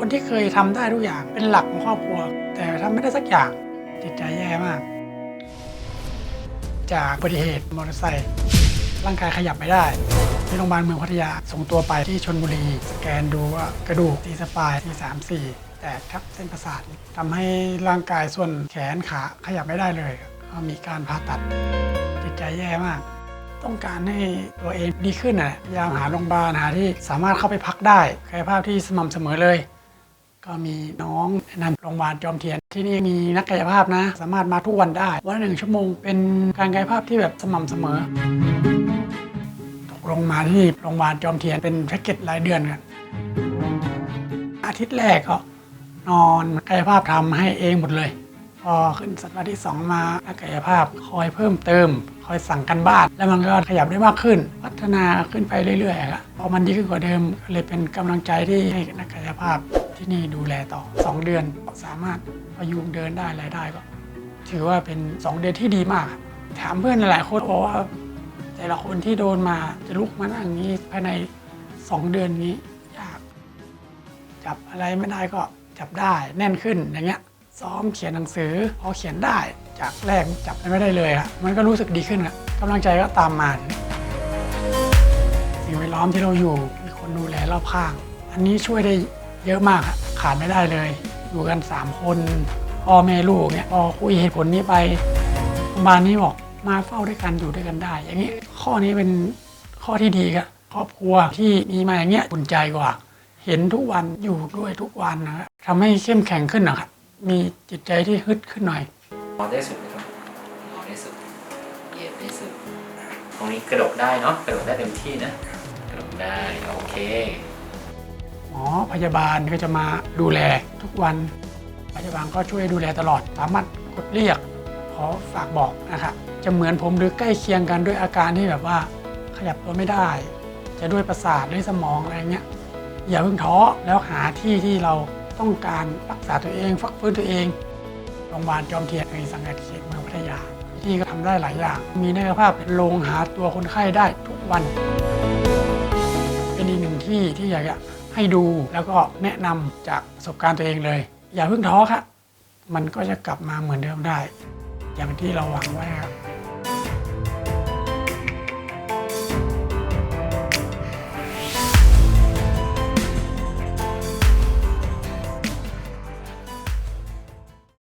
คนที่เคยทำได้ทุกอย่างเป็นหลักของครอบครัว แต่ทำไม่ได้สักอย่างจิตใจแย่มาก จากอุบัติเหตุมอเตอร์ไซค์ร่างกายขยับไม่ได้ที่โรงพยาบาลเมืองพัทยาส่งตัวไปที่ชนบุรี สแกนดูว่ากระดูกตีสปายที่สามสี่แตกทับเส้นประสาททำให้ร่างกายส่วนแขนขาขยับไม่ได้เลยก็มีการผ่าตัดจิตใจแย่มากต้องการให้ตัวเองดีขึ้นน่ะพยายามหาโรงพยาบาลหาที่สามารถเข้าไปพักได้กายภาพที่สม่ำเสมอเลย ก็มีน้องแนะนำโรงพยาบาลจอมเทียน ที่นี่มีนักกายภาพนะ สามารถมาทุกวันได้ วันละหนึ่งชั่วโมงเป็นการกายภาพที่แบบสม่ำเสมอตกลงมาที่โรงพยาบาลจอมเทียนเป็นแพ็กเกจรายเดือนกันอาทิตย์แรกก็นอนกายภาพทำให้เองหมดเลย พอขึ้นสัปดาห์ที่ 2 มานักกายภาพคอยเพิ่มเติม คอยสั่งกันบ้าน แล้วมันก็ขยับได้มากขึ้น พัฒนาขึ้นไปเรื่อยๆครับพอมันดีขึ้นกว่าเดิมก็เลยเป็นกำลังใจที่ให้นักกายภาพ ที่นี่ดูแลต่อ 2 เดือนสามารถพยุงเดินได้อะไรได้ก็ ถือว่าเป็น 2 เดือนที่ดีมาก ถามเพื่อนหลายคนบอกว่าแต่ละคนที่โดนมาจะลุกมานั่งอย่างนี้ภายใน 2 เดือนนี้ยาก จับอะไรไม่ได้ก็จับได้แน่นขึ้นอย่างเงี้ยซ้อมเขียนหนังสือพอเขียนได้จากแรกจับไม่ได้เลยอะมันก็รู้สึกดีขึ้นอะกำลังใจก็ตามมาสิ่งแวดล้อมที่เราอยู่มีคนดูแลรอบข้าง อันนี้ช่วยได้ เยอะมากขาดไม่ได้เลย อยู่กัน 3 คนพ่อแม่ลูกเนี่ยพอคุยเหตุผลนี้ไปโรงพยาบาลนี้บอกมาเฝ้าด้วยกันอยู่ด้วยกันได้ อย่างนี้ข้อนี้เป็นข้อที่ดีครับครอบครัวที่มีมาอย่างเงี้ยอุ่นใจกว่า เห็นทุกวันอยู่ด้วยทุกวันนะครับทำให้เข้มแข็งขึ้นนะครับมีจิตใจที่ฮึดขึ้นหน่อยนอนได้สุดนะครับนอนได้สุดเหยียดได้สุดตรงนี้กระดกได้เนาะกระดกได้เต็มที่นะกระดกได้โอเค หมอพยาบาลก็จะมาดูแลทุกวัน พยาบาลก็ช่วยดูแลตลอด สามารถกดเรียกขอฝากบอกนะครับจะเหมือนผมหรือใกล้เคียงกันด้วยอาการที่แบบว่า ขยับตัวไม่ได้ จะด้วยประสาทด้วยสมองอะไรเงี้ยอย่าเพิ่งท้อแล้วหาที่ที่เราต้องการรักษาตัวเองฟักฟื้นตัวเองโรงพยาบาลจอมเทียนในสังกัดเขตเมืองพัทยา ที่ก็ทำได้หลายอย่าง มีนักภาพเป็นโรงหาตัวคนไข้ได้ทุกวัน ดีหนึ่งที่ที่อยากจะให้ดูแล้วก็แนะนำจากประสบการณ์ตัวเองเลย อย่าเพิ่งท้อครับมันก็จะกลับมาเหมือนเดิมได้ อย่างที่เราหวังไว้ครับ